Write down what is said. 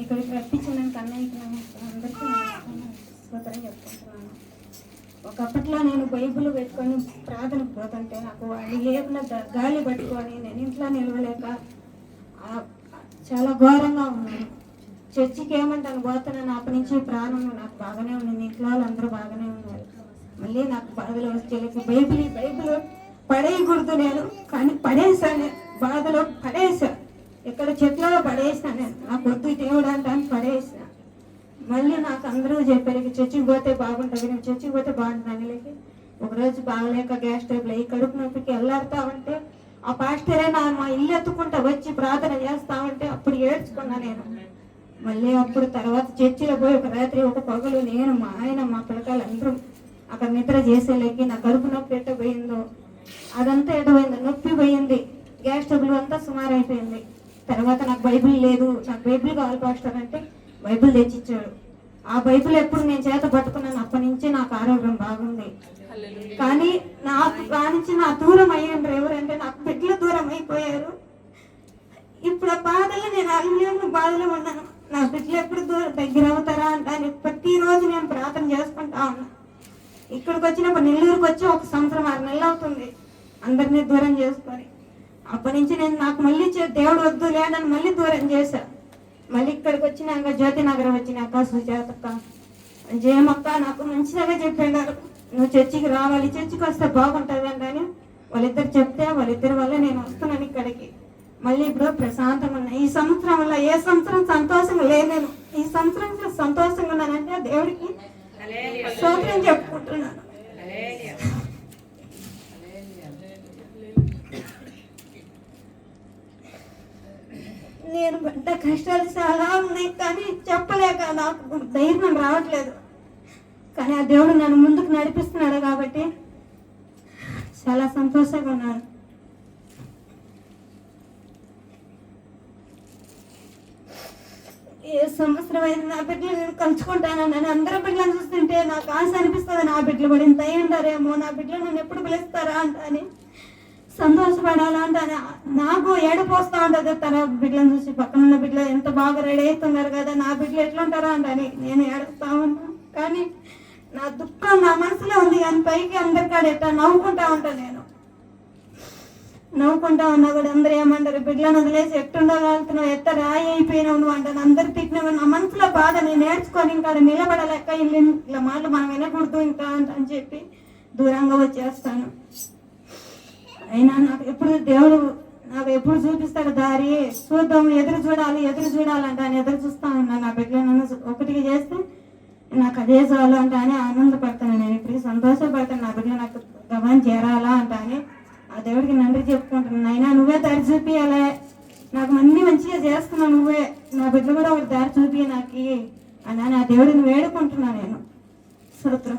ఇక్కడికి రప్పించినాక అన్నయ్యకి నమస్కారం. అందరికీ స్తోత్రం చెప్పుకుంటున్నాను ఒకప్పట్లో నేను బైబుల్ పెట్టుకొని ప్రార్థనకు పోతుంటే నాకు అది లేకుండా గాలి పట్టుకొని నేను ఇంట్లో నిలవలేక చాలా ఘోరంగా ఉన్నాను చర్చికి ఏమంటాను పోతున్నాను అప్పటి నుంచి ప్రాణం నాకు బాగానే ఉంది. ఇంట్లో వాళ్ళు అందరూ బాగానే ఉన్నారు. మళ్ళీ నాకు బాధలు వచ్చేసి బైబిల్ బైబిల్ పడేయకూడదు నేను. కానీ పడేసాను బాధలో పడేసా ఇక్కడ చెట్లలో పడేసాను నేను నాకు వద్దు దేవుడు అంటాను పడేసా మళ్ళీ నాకు అందరూ చెప్పారు ఇక చర్చికి పోతే బాగుంటుంది నేను చర్చికి పోతే బాగుంటుంది లేక ఒకరోజు బాగలేక గ్యాస్ ట్రబుల్ అయ్యి కడుపు నొప్పికి వెళ్ళాడుతామంటే ఆ పాస్టరే నా మా ఇల్లు ఎత్తుకుంటా వచ్చి ప్రార్థన చేస్తామంటే అప్పుడు ఏడ్చుకున్నా నేను. మళ్ళీ అప్పుడు తర్వాత చర్చిలో పోయి ఒక రాత్రి ఒక పగలు నేను మా ఆయన మా పిల్లకాయలు అందరూ అక్కడ నిద్ర చేసేలేకి నా కడుపు నొప్పి ఎట్ట పోయిందో. అదంతా ఎట పోయింది? నొప్పి పోయింది. గ్యాస్ ట్రబుల్ అంతా సుమారు అయిపోయింది తర్వాత నాకు బైబిల్ లేదు నాకు బైబిల్ కావాలి పాస్టర్ అంటే బైబిల్ తెచ్చిచ్చాడు. ఆ బైబిల్ ఎప్పుడు నేను చేత పట్టుకున్నాను అప్పటి నుంచి నాకు ఆరోగ్యం బాగుంది. కానీ నాకు కానించి నా దూరం అయ్యారు ఎవరంటే నాకు బిడ్డలు దూరం అయిపోయారు. ఇప్పుడు ఆ బాధలో నేను అల్లు బాధలో ఉన్నాను. నా బిడ్డలు ఎప్పుడు దూరం దగ్గర అవుతారా అంటే ప్రతిరోజు నేను ప్రార్థన చేసుకుంటా ఉన్నా. ఇక్కడికి వచ్చినప్పుడు నెల్లూరుకి వచ్చి ఒక సంవత్సరం ఆరు నెలలు అవుతుంది అందరినీ దూరం చేసుకొని. అప్పటి నుంచి నేను నాకు మళ్ళీ దేవుడు వద్దు లేదని మళ్ళీ దూరం చేశా. మళ్ళీ ఇక్కడికి వచ్చినాక జ్యోతి నగరం వచ్చినాక సుజాతక్క జయమక్క నాకు మంచిగా చెప్పాడు నువ్వు చర్చికి రావాలి చర్చికి వస్తే బాగుంటుంది అని వాళ్ళిద్దరు చెప్తే వాళ్ళిద్దరి వల్ల నేను వస్తున్నాను ఇక్కడికి. మళ్ళీ ఇప్పుడు ప్రశాంతంగా ఉన్నా ఈ సంవత్సరం వల్ల ఏ సంవత్సరం సంతోషంగా లేనేను ఈ సంవత్సరం సంతోషంగా ఉన్నానంటే దేవుడికి స్తోత్రం చెప్పుకుంటున్నాను. నేను పడ్డ కష్టాలు చాలా ఉన్నాయి కానీ చెప్పలేక నాకు ధైర్యం రావట్లేదు. కానీ ఆ దేవుడు నన్ను ముందుకు నడిపిస్తున్నాడు కాబట్టి చాలా సంతోషంగా ఉన్నాను. ఏ సంవత్సరం అయితే నా బిడ్డలు నేను కలుసుకుంటాను నేను అందరి బిడ్డలను చూస్తుంటే నాకు ఆశ అనిపిస్తుంది నా బిడ్డలు పడి ఇంత అయ్యి ఉంటారేమో నా బిడ్డలు నన్ను ఎప్పుడు పిలుస్తారా అంట అని. సంతోషపడాలా అంటే నాకు ఏడుపు వస్తూ ఉంటుంది తన బిడ్డలను చూసి పక్కన ఉన్న బిడ్డలు ఎంత బాగా రెడీ అవుతున్నారు కదా? నా బిడ్డలు ఎట్లా ఉంటారా నేను ఏడుస్తా ఉన్నా. కానీ నా దుఃఖం నా మనసులో ఉంది కానీ పైకి అందరికాడ ఎట్లా నవ్వుకుంటా ఉంటాను నేను. నవ్వుకుంటా ఉన్నా కూడా అందరూ ఏమంటారు? బిడ్డలను వదిలేసి ఎట్టుండగలుగుతున్నావు? ఎత్త రాయి అయిపోయినావు నువ్వు అంటాను అందరు తిట్టినావు నా మనసులో బాధ నేను నేర్చుకొని ఇంకా నిలబడలేక ఇల్లు ఇలా మాటలు మనం వినకూడదు ఇంకా అంట అని చెప్పి దూరంగా వచ్చేస్తాను. అయినా నాకు ఎప్పుడు దేవుడు నాకు ఎప్పుడు చూపిస్తాడు దారి చూద్దాం ఎదురు చూడాలి ఎదురు చూడాలంటే అని ఎదురు చూస్తా ఉన్నాను నా బిడ్డలను నన్ను ఒకటికి చేస్తే నాకు అదే చాలు అంటే అని ఆనందపడతాను. నేను ఇప్పుడు సంతోషపడతాను. నా బిడ్డలు నాకు గమని చేరాలా అంటే అని ఆ దేవుడికి నంది చెప్పుకుంటున్నాను. అయినా నువ్వే దారి చూపియాలే. నాకు అన్ని మంచిగా చేస్తున్నావు నువ్వే. నా బిడ్డ కూడా ఒక దారి చూపి నాకు. అని ఆ దేవుడిని వేడుకుంటున్నా నేను. స్తోత్రం.